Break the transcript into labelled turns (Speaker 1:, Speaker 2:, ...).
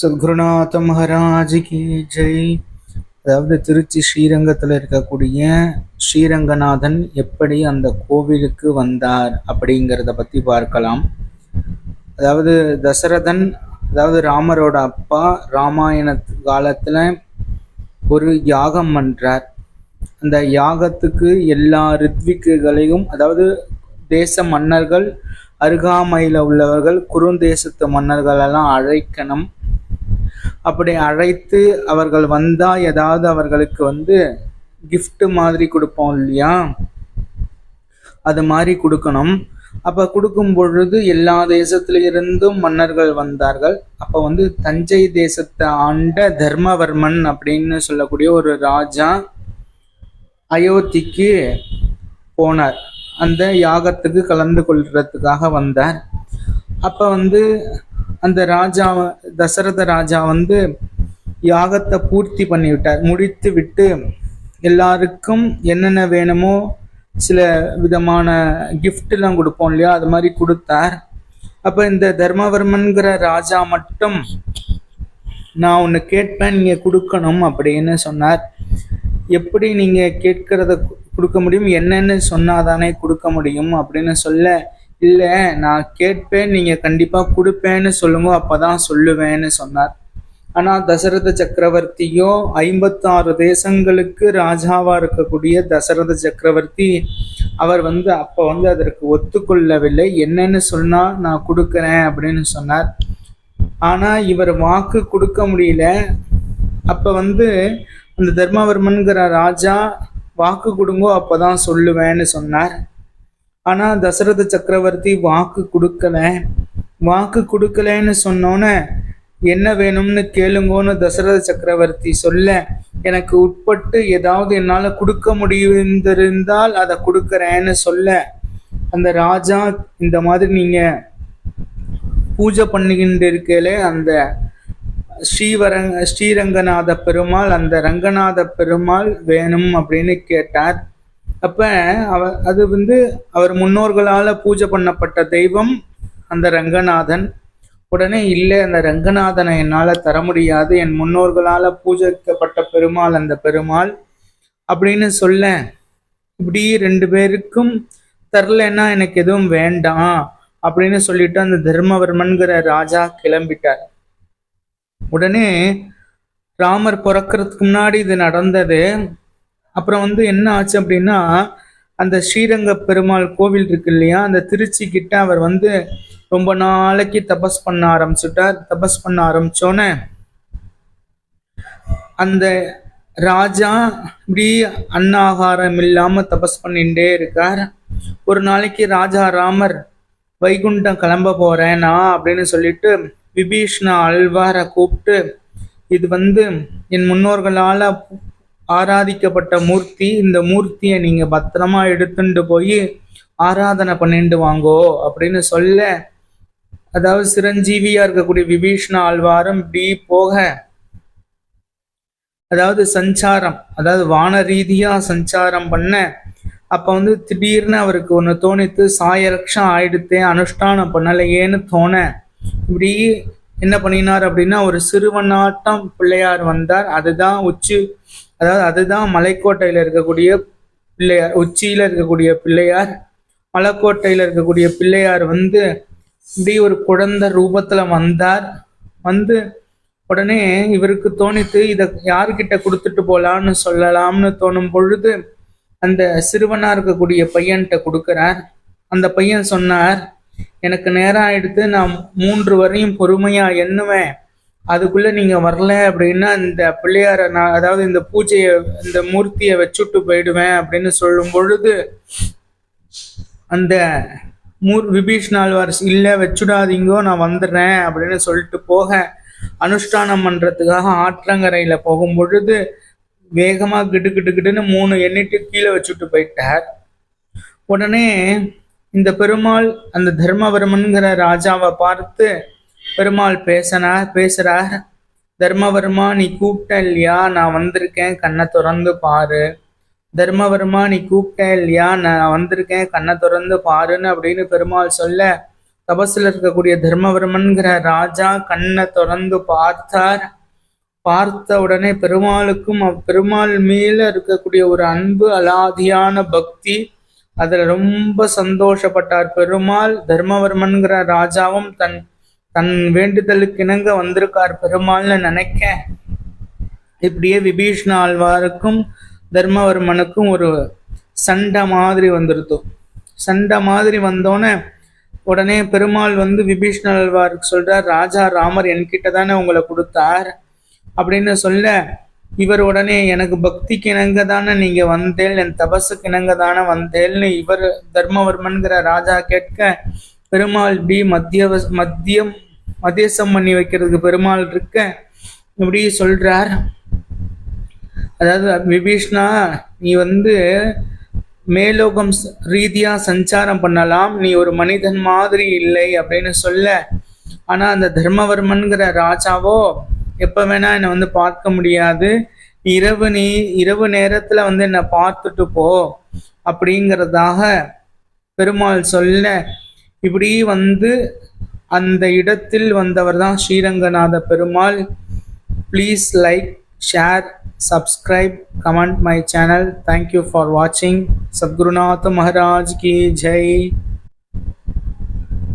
Speaker 1: சத்குருநாத மகாராஜ் கி ஜெய். அதாவது திருச்சி ஸ்ரீரங்கத்தில் இருக்கக்கூடிய ஸ்ரீரங்கநாதன் எப்படி அந்த கோவிலுக்கு வந்தார் அப்படிங்கிறத பற்றி பார்க்கலாம். அதாவது தசரதன் அதாவது ராமரோட அப்பா ராமாயண காலத்தில் ஒரு யாகம் பண்ணுறார் அந்த யாகத்துக்கு எல்லா ரித்விக்குகளையும் அதாவது தேச மன்னர்கள் அருகாமையில் உள்ளவர்கள் குறுந்தேசத்து மன்னர்கள் எல்லாம் அழைக்கணும். அப்படி அழைத்து அவர்கள் வந்தால் ஏதாவது அவர்களுக்கு வந்து கிஃப்ட் மாதிரி கொடுப்போம் இல்லையா? அது மாதிரி கொடுக்கணும். அப்போ கொடுக்கும் பொழுது எல்லா தேசத்திலிருந்தும் மன்னர்கள் வந்தார்கள். அப்போ வந்து தஞ்சை தேசத்தை ஆண்ட தர்மவர்மன் அப்படின்னு சொல்லக்கூடிய ஒரு ராஜா அயோத்திக்கு போனார். அந்த யாகத்துக்கு கலந்து கொள்றதுக்காக வந்தார். அப்போ வந்து அந்த ராஜா தசரத ராஜா வந்து யாகத்தை பூர்த்தி பண்ணிவிட்டார். முடித்து விட்டு எல்லாருக்கும் என்னென்ன வேணுமோ சில விதமான கிஃப்ட்லாம் கொடுப்போம் இல்லையா? அது மாதிரி கொடுத்தார். அப்போ இந்த தர்மவர்மன்கிற ராஜா மட்டும் நான் ஒன்று கேட்பேன் நீங்கள் கொடுக்கணும் அப்படின்னு சொன்னார். எப்படி நீங்கள் கேட்கறத கொடுக்க முடியும்? என்னன்னு சொன்னாதானே கொடுக்க முடியும் அப்படின்னு சொல்ல இல்ல நான் கேட்பேன் நீங்க கண்டிப்பா கொடுப்பேன்னு சொல்லுங்க அப்பதான் சொல்லுவேன்னு சொன்னார். ஆனா தசரத சக்கரவர்த்தியோ ஐம்பத்தாறு தேசங்களுக்கு ராஜாவா இருக்கக்கூடிய தசரத சக்கரவர்த்தி அவர் வந்து அப்ப வந்து அதற்கு ஒத்துக்கொள்ளவில்லை. என்னன்னு சொன்னா நான் கொடுக்குறேன் அப்படின்னு சொன்னார். ஆனா இவர் வாக்கு கொடுக்க முடியல. அப்ப வந்து அந்த தர்மவர்மன்கிற ராஜா வாக்கு கொடுங்கோ அப்பதான் சொல்லுவேன்னு சொன்னார். ஆனால் தசரத சக்கரவர்த்தி வாக்கு கொடுக்கல. வாக்கு கொடுக்கலன்னு சொன்னோன்னே என்ன வேணும்னு கேளுங்கோன்னு தசரத சக்கரவர்த்தி சொல்ல எனக்கு உட்பட்டு ஏதாவது என்னால் கொடுக்க முடிந்திருந்தால் அதை கொடுக்குறேன்னு சொல்ல. அந்த ராஜா இந்த மாதிரி நீங்கள் பூஜை பண்ணிக்கிட்டு இருக்கலே அந்த ஸ்ரீவரங்க ஸ்ரீரங்கநாத பெருமாள் அந்த ரங்கநாத பெருமாள் வேணும் அப்படின்னு கேட்டார். அப்ப அவ அது வந்து அவர் முன்னோர்களால பூஜை பண்ணப்பட்ட தெய்வம் அந்த ரங்கநாதன். உடனே இல்லை அந்த ரங்கநாதனை என்னால் தர முடியாது. என் முன்னோர்களால பூஜிக்கப்பட்ட பெருமாள் அந்த பெருமாள் அப்படின்னு சொல்ல இப்படி ரெண்டு பேருக்கும் தரலைன்னா எனக்கு எதுவும் வேண்டாம் அப்படின்னு சொல்லிட்டு அந்த தர்மவர்மன்கிற ராஜா கிளம்பிட்டார். உடனே ராமர் பிறக்கிறதுக்கு முன்னாடி இது நடந்தது. அப்புறம் வந்து என்ன ஆச்சு அப்படின்னா அந்த ஸ்ரீரங்க பெருமாள் கோவில் இருக்கு இல்லையா அந்த திருச்சி கிட்ட அவர் வந்து ரொம்ப நாளைக்கு தபஸ் பண்ண ஆரம்பிச்சுட்டார். தபஸ் பண்ண ஆரம்பிச்சோன்னே அந்த ராஜா இப்படி அன்னாகாரம் இல்லாம தபஸ் பண்ணிட்டே இருக்கார். ஒரு நாளைக்கு ராஜா ராமர் வைகுண்டம் கிளம்ப போறேன் நான் அப்படின்னு சொல்லிட்டு விபீஷ்ண அல்வாரை கூப்பிட்டு இது வந்து என் முன்னோர்களால ஆராதிக்கப்பட்ட மூர்த்தி இந்த மூர்த்தியை நீங்க பத்திரமா எடுத்துட்டு போய் ஆராதனை பண்ணிட்டு வாங்கோ அப்படின்னு சொல்ல அதாவது சிரஞ்சீவியா இருக்கக்கூடிய விபீஷ்ண ஆழ்வாரும் இப்படி போக அதாவது சஞ்சாரம் அதாவது வான ரீதியா சஞ்சாரம் பண்ண அப்ப வந்து திடீர்னு அவருக்கு ஒன்று தோணித்து சாயலட்சம் ஆயிடுத்தே அனுஷ்டானம் பண்ணலையேன்னு தோண இப்படி என்ன பண்ணினார் அப்படின்னா ஒரு சிறுவனாட்டம் பிள்ளையார் வந்தார். அதுதான் உச்சி அதாவது அதுதான் மலைக்கோட்டையில் இருக்கக்கூடிய பிள்ளையார் உச்சியில் இருக்கக்கூடிய பிள்ளையார். மலைக்கோட்டையில் இருக்கக்கூடிய பிள்ளையார் வந்து இப்படி ஒரு குழந்தை ரூபத்தில் வந்தார். வந்து உடனே இவருக்கு தோணித்து இதை யாருக்கிட்ட கொடுத்துட்டு போகலான்னு சொல்லலாம்னு தோணும் பொழுது அந்த சிறுவனாக இருக்கக்கூடிய பையன்கிட்ட கொடுக்குறார். அந்த பையன் சொன்னார் எனக்கு நேரம் ஆயிடுத்து நான் மூன்று வரையும் பொறுமையாக எண்ணுவேன். அதுக்குள்ள நீங்க வரல அப்படின்னா இந்த பிள்ளையார நான் அதாவது இந்த பூஜையை இந்த மூர்த்தியை வச்சுட்டு போயிடுவேன் அப்படின்னு சொல்லும் பொழுது அந்த மூர் விபீஷ்ணாழ்வார் இல்லை வச்சுடாதீங்கோ நான் வந்துடுறேன் அப்படின்னு சொல்லிட்டு போக அனுஷ்டானம் பண்றதுக்காக ஆற்றங்கரையில போகும் பொழுது வேகமா கிட்டு கிட்டு கிட்டுன்னு மூணு எண்ணிட்டு கீழே வச்சுட்டு போயிட்டார். உடனே இந்த பெருமாள் அந்த தர்மவர்மன்கிற ராஜாவை பார்த்து பெருமாள் பேசினார் பேசுறார் தர்மவர்மா நீ கூப்பிட்ட இல்லையா நான் வந்திருக்கேன் கண்ணை திறந்து பாரு. தர்மவர்மா நீ கூப்பிட்ட இல்லையா நான் வந்திருக்கேன் கண்ணை திறந்து பாருன்னு அப்படின்னு பெருமாள் சொல்ல தபஸில் இருக்கக்கூடிய தர்மவர்மன்கிற ராஜா கண்ணை திறந்து பார்த்தார். பார்த்த உடனே பெருமாளுக்கும் பெருமாள் மேல இருக்கக்கூடிய ஒரு அன்பு அலாதியான பக்தி அதுல ரொம்ப சந்தோஷப்பட்டார். பெருமாள் தர்மவர்மன்கிற ராஜாவும் தன் தன் வேண்டுதலுக்கு இணங்க வந்திருக்கார் பெருமாள்னு நினைக்க. இப்படியே விபீஷ்ண ஆழ்வாருக்கும் தர்மவர்மனுக்கும் ஒரு சண்டை மாதிரி வந்துருத்தோம். சண்டை மாதிரி வந்தோன்னே உடனே பெருமாள் வந்து விபீஷ்ண ஆழ்வாருக்கு சொல்றார் ராஜா ராமர் என்கிட்ட தானே உங்களை கொடுத்தார் அப்படின்னு சொல்ல இவர் உடனே எனக்கு பக்திக்கு இணங்க தானே நீங்க வந்தேல் என் தபஸுக்கு இணங்க தானே வந்தேல்னு இவர் தர்மவர்மன்கிற ராஜா கேட்க பெருமாள் இப்படி மத்திய மத்தியம் மத்தியசம் பண்ணி வைக்கிறதுக்கு பெருமாள் இருக்க இப்படி சொல்றார். அதாவது விபீஷ்ணா நீ வந்து மேலோகம் ரீதியா சஞ்சாரம் பண்ணலாம். நீ ஒரு மனிதன் மாதிரி இல்லை அப்படின்னு சொல்ல. ஆனா அந்த தர்மவர்மன்கிற ராஜாவோ எப்ப வேணா என்னை வந்து பார்க்க முடியாது. இரவு நீ இரவு நேரத்துல வந்து என்னை பார்த்துட்டு போ அப்படிங்கிறதாக பெருமாள் சொல்ல இப்படி வந்து அந்த இடத்தில் வந்தவர் தான் Sriranganatha Perumal. Please like share subscribe comment my channel thank you for வாட்சிங் சத்குருநாத் மகாராஜ் கி ஜெய்